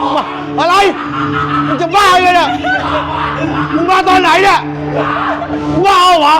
มาอะไรมึงจะบ้าเลยเนี่ยมึงมาตอนไหนเนี่ยมึงบ้าเหรอ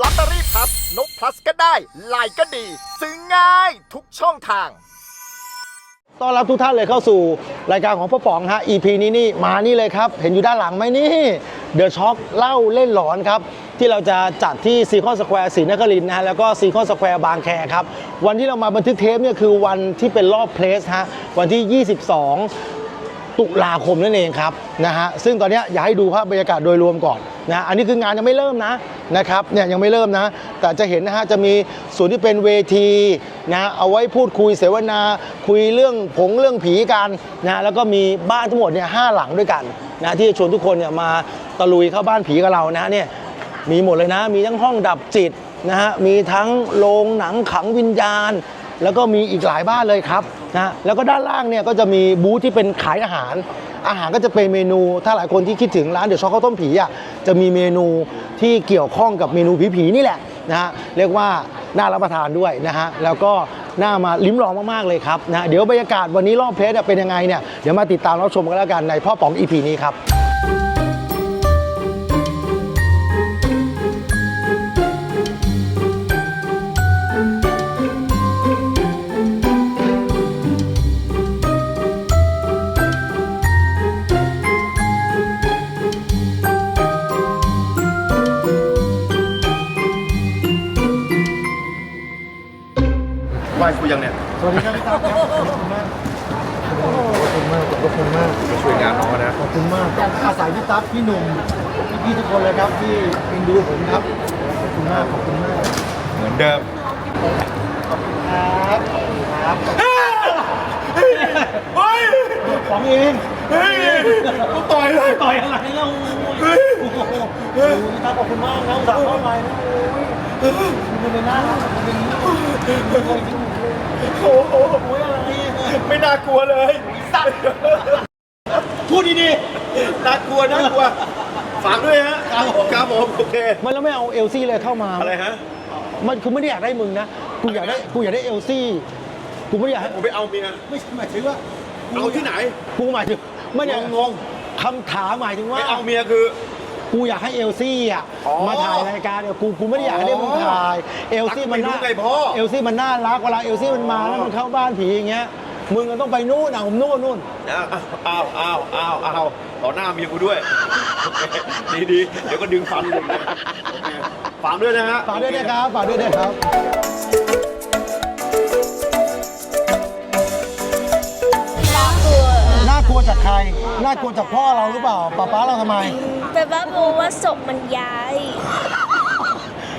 ลอตเตอรี่พับนกพลัสก็ได้ไลน์ก็ดี ซื้อง่ายทุกช่องทาง ต้อนรับทุกท่านเลยเข้าสู่รายการของพ่อป๋องฮะ EP นี้นี่มานี่เลยครับ เห็นอยู่ด้านหลังไหมนี่เดอะช็อคเล่าเล่นหลอนครับ ที่เราจะจัดที่ซีคอนสแควร์ศรีนครินทร์นะฮะแล้วก็ซีคอนสแควร์บางแคครับ วันที่เรามาบันทึกเทปเนี่ยคือวันที่เป็นรอบเพลสฮะวันที่ 22 ตุลาคมนั่นเองครับนะฮะซึ่งตอนนี้อยากให้ดูภาพบรรยากาศโดยรวมก่อนนะอันนี้คืองานยังไม่เริ่มนะนะครับเนี่ยยังไม่เริ่มนะ แต่จะเห็นนะฮะจะมีส่วนที่เป็นเวทีนะเอาไว้พูดคุยเสวนาคุยเรื่องผงเรื่องผีกันนะแล้วก็มีบ้านทั้งหมดเนี่ยห้าหลังด้วยกันนะที่จะชวนทุกคนเนี่ยมาตะลุยเข้าบ้านผีกับเรานะเนี่ยมีหมดเลยนะ มีทั้งห้องดับจิตนะฮะมีทั้งโรงหนังขังวิญญาณ แล้วก็มีอีกหลายบ้านเลยครับนะแล้วก็ด้านล่างเนี่ยก็จะมีบูธที่เป็นขายอาหาร อาหารก็จะเป็นเมนู ถ้าหลายคนที่คิดถึงร้านเดี๋ยวช็อกข้าวต้มผีอะจะมีเมนูที่เกี่ยวข้องกับเมนูผีๆนี่แหละนะฮะเรียกว่าน่ารับประทานด้วยนะฮะแล้วก็น่ามาลิ้มลองมากๆเลยครับนะเดี๋ยวบรรยากาศวันนี้รอบเพลสเป็นยังไงเนี่ยเดี๋ยวมาติดตามรับชมกันแล้วกันในพ่อป๋องอีพีนี้ครับ ยังเนี่ยสวัสดีครับพี่ตาครับขอบคุณมากขอบคุณมากขอบคุณมากมาช่วยงานน้องนะขอบคุณมากอาศัยพี่ตั๊กพี่หนุ่มพี่พี่ๆทุกคนเลยครับที่เป็นดูผมครับขอบคุณมากขอบคุณมากเหมือนเดิมครับขอบคุณครับเฮ้ยของเองเฮ้ยกูต่อยเลยต่อยอะไรเราโอ้โหพี่ตั๊กขอบคุณมากนะอุตส่าห์เข้ามานะโอ้ยมันเป็นหน้ารักมันเป็น โอ้โหโอ้ยอะไรไม่น่ากลัวเลยสัตว์พูดดีๆน่ากลัวน่ากลัวฝากด้วยฮะครับผมครับผมโอเคมันแล้วไม่เอาเอลซี่เลยเข้ามาอะไรฮะมันคือไม่ได้อยากได้มึงนะกูอยากได้กูอยากได้เอลซี่กูไม่ได้อยากให้ผมไปเอาเมียไม่ใช่หมายถึงว่าเอาที่ไหนกูหมายถึงไม่งได้งงงคำถามหมายถึงว่าเอาเมียคือ กูอยากให้เอลซี่อะอ๋อมาถ่ายรายการเนี่ยกูกูไม่ได้อยากให้มึงถ่ายเอลซี่มันน่าตั๊กไม่รู้ไงพ่อ เอลซี่มันน่ารักเวลาเอลซี่มันมาแล้วมันเข้าบ้านผีอย่างเงี้ยมึงก็ต้องไปนู่นอะผมนู่นนู่น อ้าวอ้าวอ้าวอ้าวอ้าวต่อหน้าเมียกูด้วย ดีดีๆเดี๋ยวก็ดึงฟันเลยโอเคฝากด้วยนะฮะ ฝากด้วยนะครับฝากด้วยนะครับากลัวจากใคร น่ากลัวจากพ่อเราหรือเปล่าป้าป้าเราทำไม แต่ว่าบอกว่าศพมันย้าย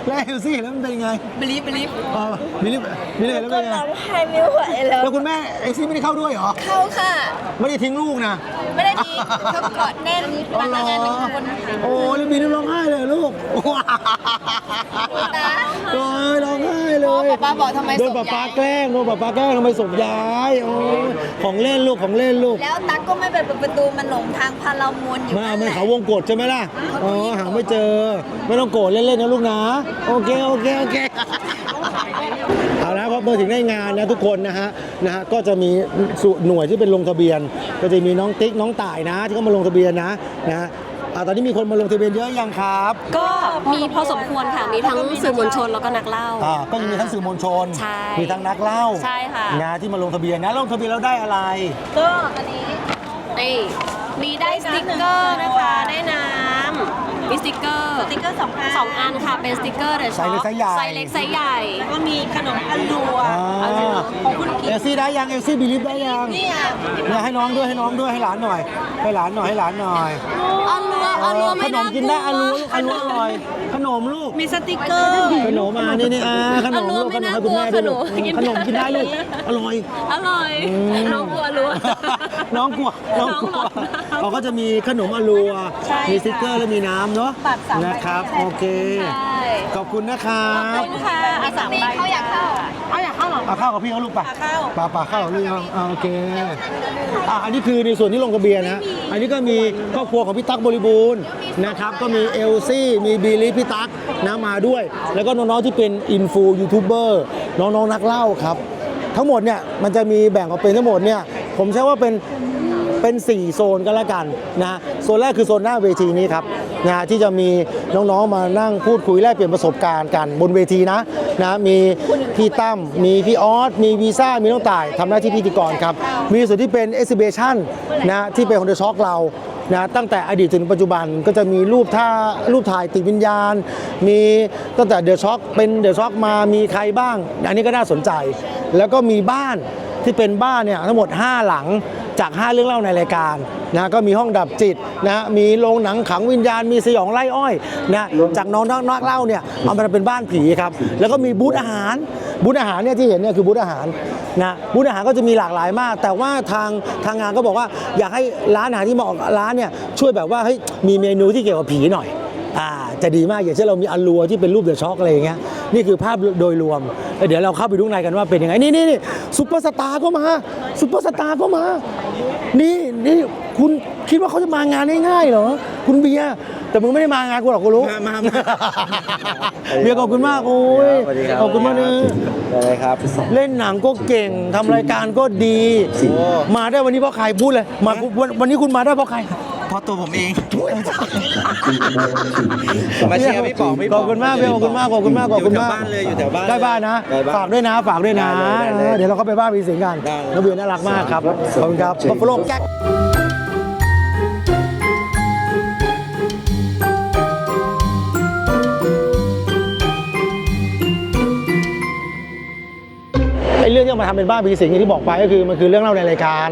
แล้วเอลซี่แล้วมันเป็นยังไงบลิบบลิบอ๋อมิลลิมิลลิแล้วก็เป็นยังไงร้องไห้ไม่ไหวแล้วแล้วคุณแม่เอลซี่ไม่ได้เข้าด้วยเหรอ เข้าค่ะ ไม่ได้ทิ้งลูกนะ ไม่ได้ดีเขากอดแน่นอ๋อมาเหรงานหนึ่งอคนโอ้แล้วมีน้ำร้องไห้เลยเหรอลูกนะโอ้ยร้องไห้เลยพ่อป๊าบอกทำไมโดนส่งป้าป้าย้ายแกล้งโดนป้าป้าแกล้งทำไมส่งย้ายโอ้ยของเล่นลูกของเล่นลูก แล้วตั๊กก็ไม่ไปเปิดประตูมันหลงทางพาเรามวนอยู่มานั่นมันแหละเขาวงกดใช่ไหมล่ะอ๋อหาไม่เจอ ไม่ต้องโกรธเล่นๆนะลูกนะ โอเคโอเคโอเค เอาละพอมาถึงได้งานนะทุกคนนะฮะนะฮะก็จะมีส่วนหน่วยที่เป็นลงทะเบียน ก็จะมีน้องติ๊กน้องต่ายนะ ที่เขามาลงทะเบียนนะนะฮะอ่าตอนนี้มีคนมาลงทะเบียนเยอะยังครับ ก็มีพอสมควรค่ะ มีทั้งสื่อมวลชนแล้วก็นักเล่าอ่าก็มีทั้งสื่อมวลชน ใช่ มีทั้งนักเล่าใช่ค่ะนะที่มาลงทะเบียนนะลงทะเบียนแล้วได้อะไร ก็อันนี้นี่มีได้สติกเกอร์นะคะ ได้น้ำ มีสติกเกอร์สติ๊กเกอร์สองอันสองอันค่ะ เป็นสติกเกอร์เดอะช็อปไซส์เล็กไซส์ใหญ่ ไซส์เล็กไซส์ใหญ่ก็มีขนมอันรัวอ่าของคุณกิ๊เอลซี่ได้ยังเอลซี่บิลิฟได้ยังนี่อะเนี่ยให้น้องด้วยให้น้องด้วยให้หลานหน่อย ให้หลานหน่อยให้หลานหน่อยอันรัวอันรัวขไม่นน่ามกินได้อารัวลูกอารัวอร่อยขนมลูกมีสติ๊กเกอร์ ขนมมานี่นี่อ่าขนมลูกขนมให้คุณแม่ด้วยลูกขนมกินได้ลูกอร่อย อร่อยน้องกลัวรัว น้องกลัวน้องกลัวเขาก็จะมีขนมอรัว ใช่มีสติ๊กเกอร์และมีน้ำเนาะบัตรสามใบนะครับ โอเค ใช่ ขอบคุณนะครับค่ะอาสามใบเขาอยากเข้า เอาอยากเข้าเหรอ เอาข้าวกับพี่เขาลูกปะเอาเข้าปลาปลาข้าวกับพี่เขาอ่าโอเคอะอันนี้คือในส่วนที่ลงทะเบียนนะ อันนี้ก็มีครอบครัวของพี่ตั๊กบริบูรณ์นะครับ ก็มีเอลซี่ มีบีลีพี่ตั๊กนะมาด้วย แล้วก็น้องๆที่เป็นอินฟูยูทูบเบอร์น้องๆนักเล่าครับ ทั้งหมดเนี่ยมันจะมีแบ่งออกเป็นทั้งหมดเนี่ย ผมใช้ว่าเป็นเป็น 4 โซนก็แล้วกันนะโซนแรกคือโซนหน้าเวทีนี้ครับนะที่จะมีน้องๆมานั่งพูดคุยแลกเปลี่ยนประสบการณ์กันบนเวทีนะนะมีพี่ตั้มมีพี่ออสมีวีซ่ามีน้องต่ายทำหน้าที่พิธีกรครับ มีส่วนที่เป็น exhibition นะที่เป็น Honda Shock เรานะตั้งแต่อดีตถึงปัจจุบันก็จะมีรูปท่ารูปถ่ายติดวิญญาณ มีตั้งแต่เดอะช็อคเป็นเดอะช็อคมามีใครบ้าง อันนี้ก็น่าสนใจ แล้วก็มีบ้าน ที่เป็นบ้านเนี่ยทั้งหมด 5 หลังจาก 5 เรื่องเล่าในรายการนะก็มีห้องดับจิตนะมีโรงหนังขังวิญญาณมีสยองไล่อ้อยนะจากน้องนักนักเล่าเนี่ยเอามาเป็นบ้านผีครับแล้วก็มีบูธอาหารบูธอาหารเนี่ยที่เห็นเนี่ยคือบูธอาหารนะบูธอาหารก็จะมีหลากหลายมาก แต่ว่าทางทางงานก็บอกว่าอยากให้ร้านอาหารที่มาออกร้านเนี่ยช่วยแบบว่าเฮ้ยมีเมนูที่เกี่ยวกับผีหน่อย อ่าจะดีมากอย่างเช่นเรามีอัลลัวที่เป็นรูปเดอะช็อกอะไรอย่างเงี้ยนี่คือภาพโดยรวมแล้วเดี๋ยวเราเข้าไปดูข้างในกันว่าเป็นยังไง นี่นี่นี่ซุปเปอร์สตาร์ก็มาซุปเปอร์สตาร์ก็มา นี่นี่คุณคิดว่าเขาจะมางานง่ายๆเหรอ คุณเบียร์แต่มึงไม่ได้มางานกูหรอกกูรู้ มามา เบียร์ขอบคุณมากโอ้ยขอบคุณมากนะอะไรครับ เล่นหนังก็เก่งทำรายการก็ดี มาได้วันนี้เพราะใครพูดเลยมาวันวันนี้คุณมาได้เพราะใคร เพราะตัวผมเอง มาเชียร์พี่ป๋องพี่ขป๋อองบคุณมากเบลขอบคุณมากขอบคุณมากขอบคุณมาก อยู่แถวบ้านเลยอยู่แถวบ้านใกล้บ้านนะใกล้บ้านฝากด้วยนะ ฝากด้วยนะได้เลยได้เลยเดี๋ยวเราก็ไปบ้านพี่สิงห์กันได้เลย น้องเบียร์น่ารักมากครับ ขอบคุณครับบัฟฟาโลแก๊ก เรื่องที่เอามาทำเป็นบ้านผีสิงอย่างที่บอกไปก็คือมันคือเรื่องเล่าในรายการ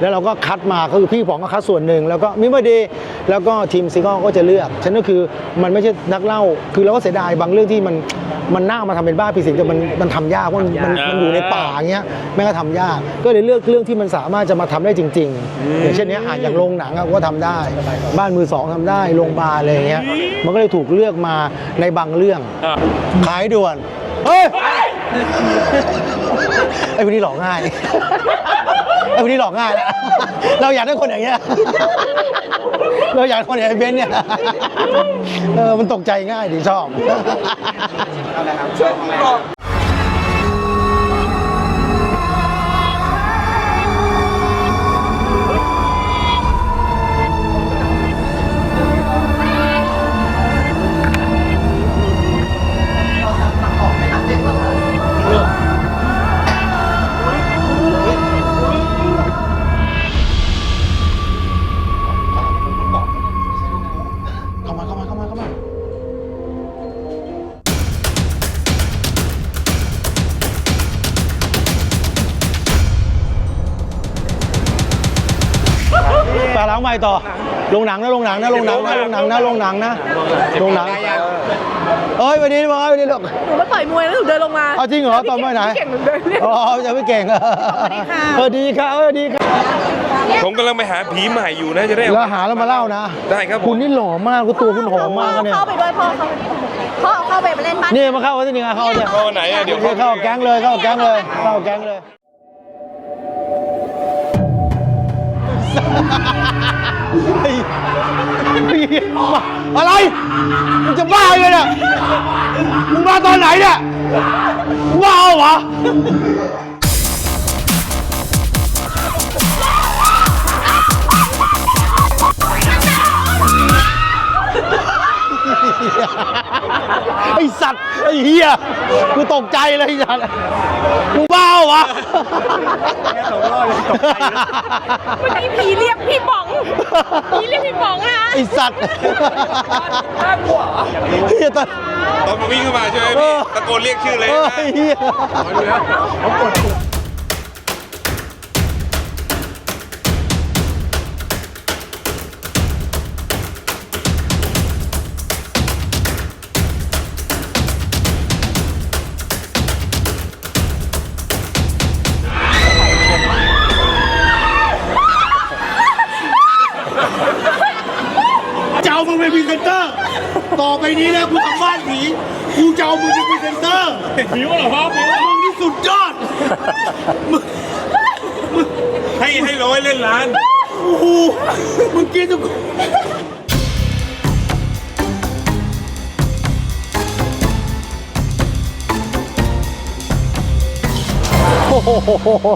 แล้วเราก็คัดมาก็คือพี่ป๋องก็คัดส่วนหนึ่งแล้วก็มิมเบอร์ดีแล้วก็ทีมซิงก็ก็จะเลือกฉะนั้นก็คือมันไม่ใช่นักเล่า คือเราก็เสียดายบางเรื่องที่มันมันน่าเอามาทำเป็นบ้านผีสิงแต่มันมันทำยากเพราะมันมันมันอยู่ในป่าอย่างเงี้ยแม่งก็ทำยาก ก็เลยเลือกเรื่องที่มันสามารถจะมาทำได้จริง ๆ อย่างเช่นเนี้ยอะอย่างโรงหนังอะก็ทำได้ บ้านมือสองทำได้โรงพยาบาลอะไรอย่างเงี้ยมันก็เลยถูกเลือกมาในบางเรื่อง ขายด่วน เฮ้ย ไอ้คนนี้หลอกง่าย ไอ้คนนี้หลอกง่ายแล้วเราอยากได้คนอย่างเงี้ย เราอยากคนอย่างไอ้เบนซ์เนี่ย เออ มันตกใจง่ายดีชอบ ต่อลงหนังนะลงหนังนะลงหนังนะลงหนังนะลงหนังนะลงหนังเอ้ยวันนี้บอยวันนี้ลูกหนูมาต่อยมวยแล้วหนูเดินลงมาเอาจริงเหรอตอนเมื่อไหนเก่งหนูเดินเนี่ยอ๋อจะไม่เก่งสวัสดีค่ะสวัสดีค่ะผมกำลังไปหาผีใหม่อยู่นะจะได้แล้วหาแล้วมาเล่านะ ได้ครับผมคุณนี่หล่อมากคุณตัวคุณหอมมากนะเนี่ยเข้าไปด้วยพ่อเขาพ่อเอาเข้าไปเล่นบ้านนี่มาเข้าวัดนี่ไงเข้าเนี่ยเข้าไหนอะเดี๋ยวเข้าเข้าแก๊งเลยเข้าแก๊งเลยเข้าแก๊งเลย เฮ้ยเฮ้ยมาอะไรมึงจะบ้าเลยเนี่ยมึงมาตอนไหนเนี่ยมึงบ้าเหรอ ไอสัตว์ ไอเฮียกูตกใจเลยไอ้สัตว์มึงบ้าเหรอนี่ผีเรียกพี่ป๋องผีเรียกพี่ป๋องนะไอสัตว์เฮียตอนตอนมาวิ่งเข้ามาใช่ไหมเอพี่อตะโกนเรียกชื่อเลยเออนะ ไอ้เฮียจะเอามึงเป็นพรีเซนเตอร์ ต่อไปนี้นะกูทำบ้านผีกูจะเอามึงเป็นพรีเซนเตอร์ผิวเหรอครับมึงนี่สุดยอดให้ให้ร้อยเล่นล้านโอ้โหมึงกินทุกโอ้โห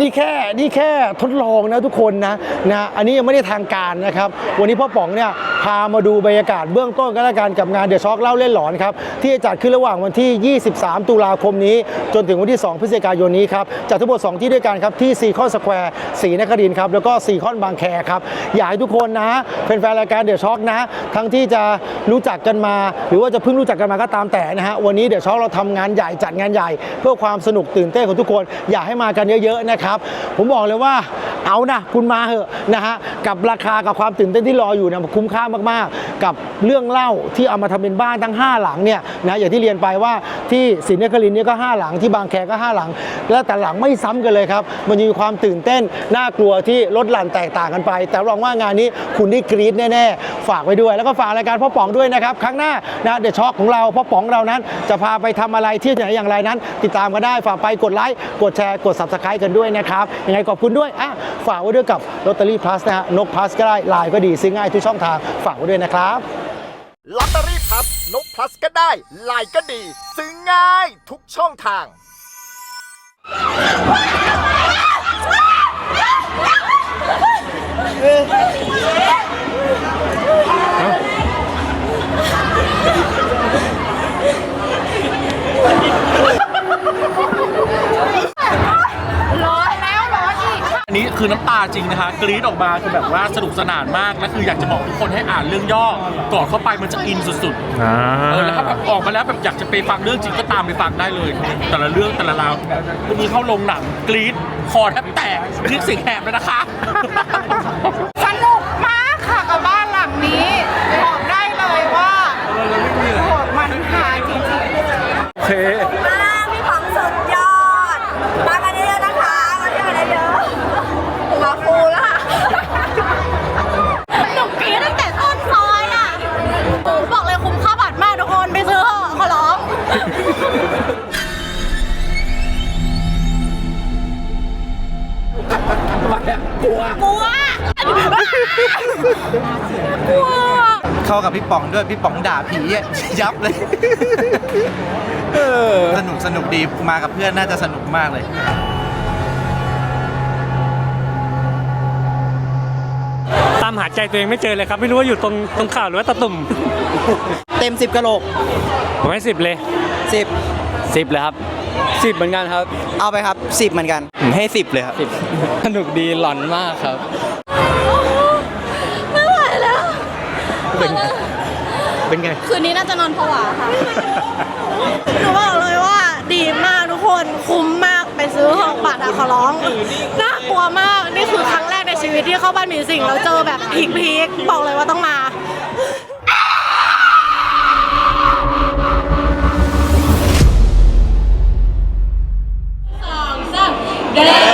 นี่แค่ นี่แค่ทดลองนะทุกคนนะนะ อันนี้ยังไม่ได้ทางการนะครับ วันนี้พ่อป๋องเนี่ย พามาดูบรรยากาศเบื้องต้นกันแล้วกันกับงานเดอะช็อคเล่าเล่นหลอนครับที่จะจัดขึ้นระหว่างวันที่ 23 ตุลาคมนี้ จนถึงวันที่ 2 พฤศจิกายนนี้ครับจัดทั้งหมด 2 ที่ด้วยกันครับที่ซีคอนสแควร์สีนครินครับแล้วก็ซีคอนบางแคครับอยากให้ทุกคนนะเป็นแฟนรายการเดอะช็อคนะ ทั้งที่จะรู้จักกันมา หรือว่าจะเพิ่งรู้จักกันมาก็ตามแต่นะฮะวันนี้เดอะช็อคเราทำงานใหญ่จัดงานใหญ่ เพื่อความสนุกตื่นเต้นของทุกคน อยากให้มากันเยอะๆนะครับผมบอกเลยว่าเอานะคุณมาเหอะนะฮะกับราคากับความตื่นเต้นที่รออยู่เนะคุ้มค่ามากๆ กับเรื่องเล่าที่เอามาทำเป็นบ้านทั้ง 5 หลังเนี่ยนะอย่างที่เรียนไปว่าที่ศรีนครินทร์เนี่ยก็ 5 หลังที่บางแคก็5หลัง แล้วแต่หลังไม่ซ้ำกันเลยครับ มันมีความตื่นเต้นน่ากลัวที่ลดหลั่นแตกต่างกันไป แต่รองว่างานนี้คุณได้กรี๊ดแน่ๆ ฝากไว้ด้วย แล้วก็ฝากรายการพ่อป๋องด้วยนะครับครั้งหน้านะเดอะช็อคของเราพ่อป๋องเรานั้น จะพาไปทำอะไรที่ไหนอย่างไรนั้น ติดตามกันได้ฝากไปกดไลค์กดแชร์กด subscribe กันด้วยนะครับยังไงขอบคุณด้วยอะฝากไว้ด้วยกับลอตเตอรี่พลัสนะฮะนกพลัสก็ได้ไลน์ก็ดีซื้อง่ายทุกช่องทางฝากไว้ด้วยนะครับลอตเตอรี่พับนกพลัสก็ได้ไลน์ก็ดี ซื้อง่ายทุกช่องทาง จริงนะฮะกรี๊ดออกมาคือแบบว่าสนุกสนานมากและคืออยากจะบอกทุกคนให้อ่านเรื่องย่อก่อนเข้าไปมันจะอินสุดๆเออแล้วถ้าแบบออกมาแล้วแบบอยากจะไปฟังเรื่องจริงก็ตามไปฟังได้เลยแต่ละเรื่องแต่ละราววันนี้เข้าลงหนังกรี๊ดคอแทบแตกกรี๊ดเสียงแหบเลยนะคะ กลัว กลัวกลัวเข้ากับพี่ป๋องด้วยพี่ป๋องด่าผีอะยับเลย สนุกสนุกดีมากับเพื่อนน่าจะสนุกมากเลยามหาใจตัวเองไม่เจอเลยครับ ไม่รู้ว่าอยู่ตรงตรงข่าวหรือว่าตะตุ่มเต็มสิบกะโหลกผมให้สิบเลยสิบสิบเลยครับสิบเหมือนกันครับ เอาไปครับสิบเหมือนกันผมให้สิบเลยครับสิบสนุกดีหลอนมากครับไม่ไหวแล้วเป็นไง คืนนี้น่าจะนอนผวาค่ะหนูบอกเลยว่าดีมากทุกคนคุ้มมากไปซื้อห้องบัตรอะขอร้องน่ากลัวมากนี่คือครั้งแรก ในชีวิตที่เข้าบ้านมีสิงแล้วเจอแบบพีคๆบอกเลยว่าต้องมาเด้